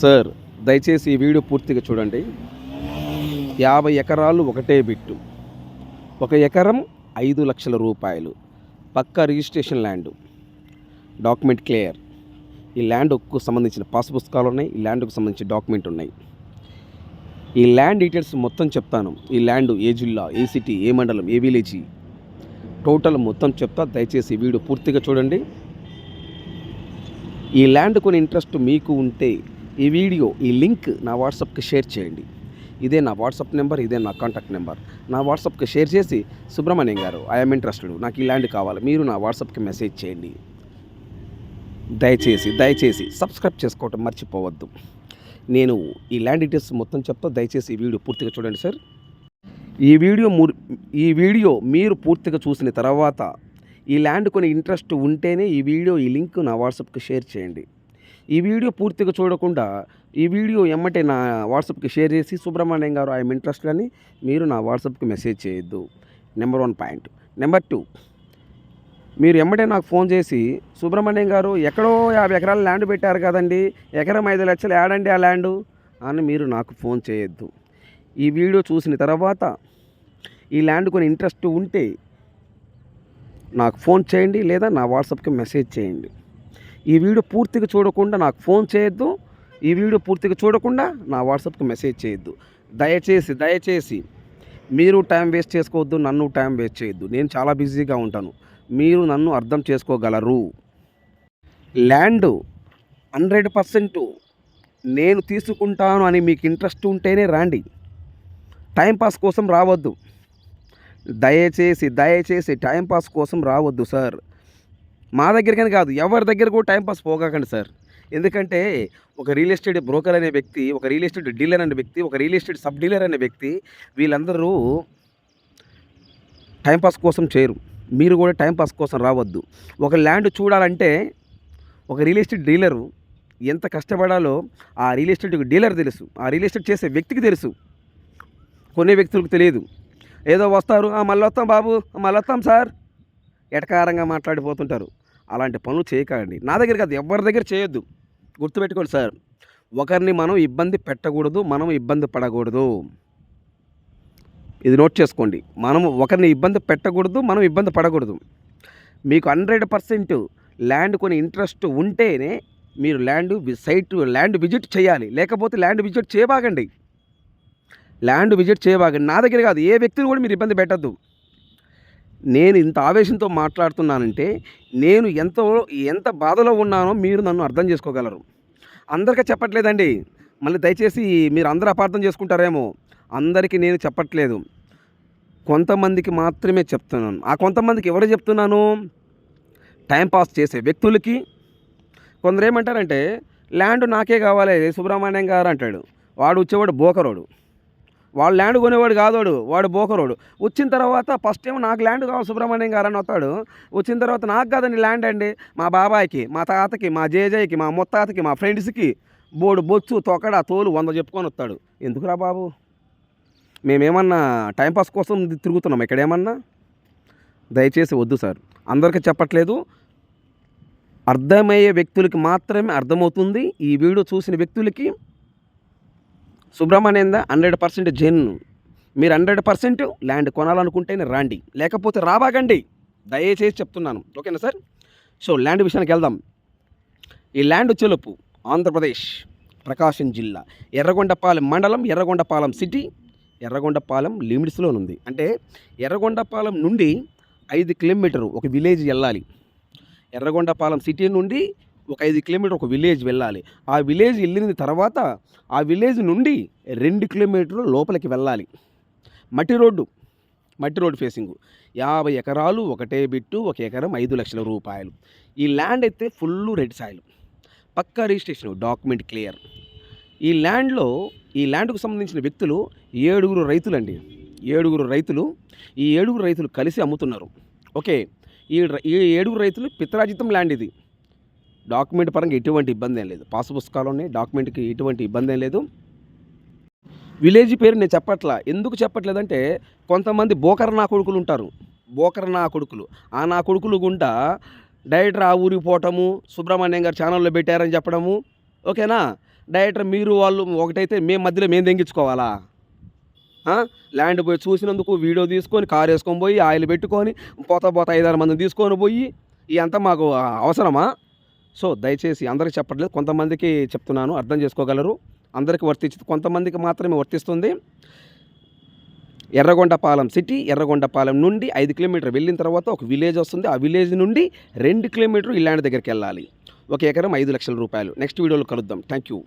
Sir దయచేసి ఈ video పూర్తిగా చూడండి. యాభై ఎకరాలు ఒకటే బిట్టు. ఒక ఎకరం ఐదు లక్షల రూపాయలు. పక్కా రిజిస్ట్రేషన్ ల్యాండ్. Document clear. ఈ ల్యాండ్కు సంబంధించిన పాస్ పుస్తకాలు ఉన్నాయి ఈ ల్యాండ్కు సంబంధించిన డాక్యుమెంట్ ఉన్నాయి. ఈ ల్యాండ్ డీటెయిల్స్ మొత్తం చెప్తాను. ఈ ల్యాండ్ ఏ జిల్లా ఏ సిటీ ఏ మండలం ఏ విలేజీ? టోటల్ మొత్తం చెప్తా దయచేసి వీడియో పూర్తిగా చూడండి. ఈ ల్యాండ్ కొని ఇంట్రెస్ట్ మీకు ఉంటే ఈ వీడియో ఈ లింక్ నా వాట్సాప్కి షేర్ చేయండి. ఇదే నా వాట్సాప్ నెంబర్ ఇదే నా కాంటాక్ట్ నెంబర్. నా వాట్సాప్కి షేర్ చేసి సుబ్రహ్మణ్యం గారు ఐఎమ్ ఇంట్రెస్టెడ్ నాకు ఈ ల్యాండ్ కావాలి. మీరు నా వాట్సాప్కి మెసేజ్ చేయండి. దయచేసి దయచేసి సబ్స్క్రైబ్ చేసుకోవటం మర్చిపోవద్దు. నేను ఈ ల్యాండ్ డీటెయిల్స్ మొత్తం చెప్తా. దయచేసి ఈ వీడియో పూర్తిగా చూడండి సార్. ఈ వీడియో మూ ఈ వీడియో మీరు పూర్తిగా చూసిన తర్వాత ఈ ల్యాండ్ కొన్ని ఇంట్రెస్ట్ ఉంటేనే ఈ వీడియో ఈ లింక్ నా వాట్సాప్కి షేర్ చేయండి. ఈ వీడియో పూర్తిగా చూడకుండా ఈ వీడియో ఎమ్మటే నా వాట్సాప్కి షేర్ చేసి సుబ్రహ్మణ్యం గారు ఐఎమ్ ఇంట్రెస్టెడ్ అని మీరు నా వాట్సాప్కి మెసేజ్ చేయొద్దు. Number one point. Number two. మీరు ఎమ్మటే నాకు ఫోన్ చేసి సుబ్రహ్మణ్యం గారు ఎక్కడో యాభై ఎకరాల ల్యాండ్ పెట్టారు కదండి ఎకరం ఐదు లక్షలు ఏడండి ఆ ల్యాండ్ అని మీరు నాకు ఫోన్ చేయొద్దు. ఈ వీడియో చూసిన తర్వాత ఈ ల్యాండ్ కొని ఇంట్రెస్ట్ ఉంటే నాకు ఫోన్ చేయండి లేదా నా వాట్సాప్కి మెసేజ్ చేయండి. ఈ వీడియో పూర్తిగా చూడకుండా నాకు ఫోన్ చేయొద్దు. ఈ వీడియో పూర్తిగా చూడకుండా నా వాట్సాప్కి మెసేజ్ చేయొద్దు. దయచేసి దయచేసి మీరు టైం వేస్ట్ చేసుకోవద్దు నన్ను టైం వేస్ట్ చేయొద్దు. నేను చాలా బిజీగా ఉంటాను. మీరు నన్ను అర్థం చేసుకోగలరు. ల్యాండ్ హండ్రెడ్ పర్సెంట్ నేను తీసుకుంటాను అని మీకు ఇంట్రెస్ట్ ఉంటేనే రాండి. టైంపాస్ కోసం రావద్దు. దయచేసి దయచేసి టైంపాస్ కోసం రావద్దు సార్. మా దగ్గరికని కాదు ఎవరి దగ్గర కూడా టైంపాస్ పోగాకండి సార్. ఎందుకంటే ఒక రియల్ ఎస్టేట్ బ్రోకర్ అనే వ్యక్తి ఒక రియల్ ఎస్టేట్ డీలర్ అనే వ్యక్తి ఒక రియల్ ఎస్టేట్ సబ్ డీలర్ అనే వ్యక్తి వీళ్ళందరూ టైంపాస్ కోసం చేయరు మీరు కూడా టైంపాస్ కోసం రావద్దు. ఒక ల్యాండ్ చూడాలంటే ఒక రియల్ ఎస్టేట్ డీలరు ఎంత కష్టపడాలో ఆ రియల్ ఎస్టేట్ డీలర్ తెలుసు. ఆ రియల్ ఎస్టేట్ చేసే వ్యక్తికి తెలుసు. కొనే వ్యక్తులకు తెలియదు. ఏదో వస్తారు మళ్ళీ వస్తాం బాబు మళ్ళీ వస్తాం సార్. ఎటకారంగా మాట్లాడిపోతుంటారు. అలాంటి పనులు చేయకండి. నా దగ్గర కాదు ఎవరి దగ్గర చేయొద్దు. గుర్తుపెట్టుకోండి సార్ ఒకరిని మనం ఇబ్బంది పెట్టకూడదు మనం ఇబ్బంది పడకూడదు. ఇది నోట్ చేసుకోండి. మనం ఒకరిని ఇబ్బంది పెట్టకూడదు మనం ఇబ్బంది పడకూడదు. మీకు హండ్రెడ్ పర్సెంట్ ల్యాండ్ కొని ఇంట్రెస్ట్ ఉంటేనే మీరు ల్యాండ్ సైట్ ల్యాండ్ విజిట్ చేయాలి. లేకపోతే ల్యాండ్ విజిట్ చేయబాగండి ల్యాండ్ విజిట్ చేయబాగండి నా దగ్గర కాదు ఏ వ్యక్తిని కూడా మీరు ఇబ్బంది పెట్టద్దు. నేను ఇంత ఆవేశంతో మాట్లాడుతున్నానంటే నేను ఎంతో ఎంత బాధలో ఉన్నానో మీరు నన్ను అర్థం చేసుకోగలరు. అందరికీ చెప్పట్లేదండి. మళ్ళీ దయచేసి మీరు అందరూ అపార్థం చేసుకుంటారేమో. అందరికీ నేను చెప్పట్లేదు. కొంతమందికి మాత్రమే చెప్తున్నాను. ఆ కొంతమందికి ఎవరు చెప్తున్నాను? టైంపాస్ చేసే వ్యక్తులకి. కొందరు ఏమంటారంటే ల్యాండ్ నాకే కావాలి సుబ్రహ్మణ్యం గారు అంటాడు. వాడు వచ్చేవాడు బోకరోడు. వాడు ల్యాండ్ కొనేవాడు కాదోడు వాడు బోకరోడు. వచ్చిన తర్వాత ఫస్ట్ ఏమో నాకు ల్యాండ్ కావాలి సుబ్రహ్మణ్యం గారు అని వస్తాడు వచ్చిన తర్వాత నాకు కాదండి ల్యాండ్ అండి. మా బాబాయ్కి మా తాతకి మా జేజయ్యకి మా ముత్తాతకి మా ఫ్రెండ్స్కి బోడు బొచ్చు తొక్కడ తోలు వంద చెప్పుకొని వస్తాడు. ఎందుకురా బాబు? మేమేమన్నా టైంపాస్ కోసం తిరుగుతున్నాం ఇక్కడ ఏమన్నా దయచేసి వద్దు సార్. అందరికీ చెప్పట్లేదు. అర్థమయ్యే వ్యక్తులకి మాత్రమే అర్థమవుతుంది. ఈ వీడియో చూసిన వ్యక్తులకి సుబ్రహ్మణ్యంద హండ్రెడ్ పర్సెంట్ జెన్ మీరు హండ్రెడ్ పర్సెంట్ ల్యాండ్ కొనాలనుకుంటేనే రాండి. లేకపోతే రాబాగండి దయచేసి చెప్తున్నాను. ఓకేనా సార్? సో ల్యాండ్ విషయానికి వెళ్దాం. ఈ ల్యాండ్ చెలుపు ఆంధ్రప్రదేశ్ ప్రకాశం జిల్లా ఎర్రగొండపాలెం మండలం ఎర్రగొండపాలెం సిటీ ఎర్రగొండపాలెం లిమిట్స్లో ఉంది. అంటే ఎర్రగొండపాలెం నుండి ఐదు కిలోమీటరు ఒక విలేజ్ వెళ్ళాలి. ఎర్రగొండపాలెం సిటీ నుండి ఒక ఐదు కిలోమీటర్ ఒక విలేజ్ వెళ్ళాలి. ఆ విలేజ్ వెళ్ళిన తర్వాత ఆ విలేజ్ నుండి రెండు కిలోమీటర్లు లోపలికి వెళ్ళాలి. మట్టి రోడ్డు మట్టి రోడ్డు ఫేసింగ్ యాభై ఎకరాలు ఒకటే బిట్టు ఒక ఎకరం ఐదు లక్షల రూపాయలు. ఈ ల్యాండ్ అయితే ఫుల్ రెడ్ సాయిల్. పక్కా రిజిస్ట్రేషన్ డాక్యుమెంట్ క్లియర్ ఈ ల్యాండ్లో ఈ ల్యాండ్కు సంబంధించిన వ్యక్తులు ఏడుగురు రైతులండి. ఏడుగురు రైతులు ఈ ఏడుగురు రైతులు కలిసి అమ్ముతున్నారు. ఓకే. ఈ ఈ ఏడుగురు రైతులు పిత్రాజితం ల్యాండ్ ఇది. డాక్యుమెంట్ పరంగా ఎటువంటి ఇబ్బంది ఏం లేదు. పాస్ పుస్తకాలు ఉన్నాయి డాక్యుమెంట్కి ఎటువంటి ఇబ్బంది ఏం లేదు. విలేజ్ పేరు నేను చెప్పట్లా. ఎందుకు చెప్పట్లేదంటే కొంతమంది బోకర నా కొడుకులు ఉంటారు. బోకర నా కొడుకులు. ఆ నా కొడుకులు గుండా డైరెక్టర్ ఆ ఊరికి పోవటము సుబ్రహ్మణ్యం గారు ఛానల్లో పెట్టారని చెప్పడము. ఓకేనా? డైరెక్టర్ మీరు వాళ్ళు ఒకటైతే మేము మధ్యలో మేము తెంగించుకోవాలా? ల్యాండ్ పోయి చూసినందుకు వీడియో తీసుకొని కారు వేసుకొని పోయి ఆయిల్ పెట్టుకొని పోత పోత ఐదారు మందిని తీసుకొని పోయి ఇదంతా మాకు అవసరమా? సో దయచేసి అందరికి చెప్పట్లేదు. కొంతమందికి చెప్తున్నాను అర్థం చేసుకోగలరు. అందరికి వర్తించదు కొంతమందికి మాత్రమే వర్తిస్తుంది. ఎర్రగొండపాలెం సిటీ ఎర్రగొండపాలెం నుండి ఐదు కిలోమీటర్ వెళ్ళిన తర్వాత ఒక విలేజ్ వస్తుంది. ఆ విలేజ్ నుండి రెండు కిలోమీటర్ ఈ ల్యాండ్ దగ్గరికి వెళ్ళాలి. ఒక ఎకరం ఐదు లక్షల రూపాయలు. నెక్స్ట్ వీడియోలో కలుద్దాం. Thank you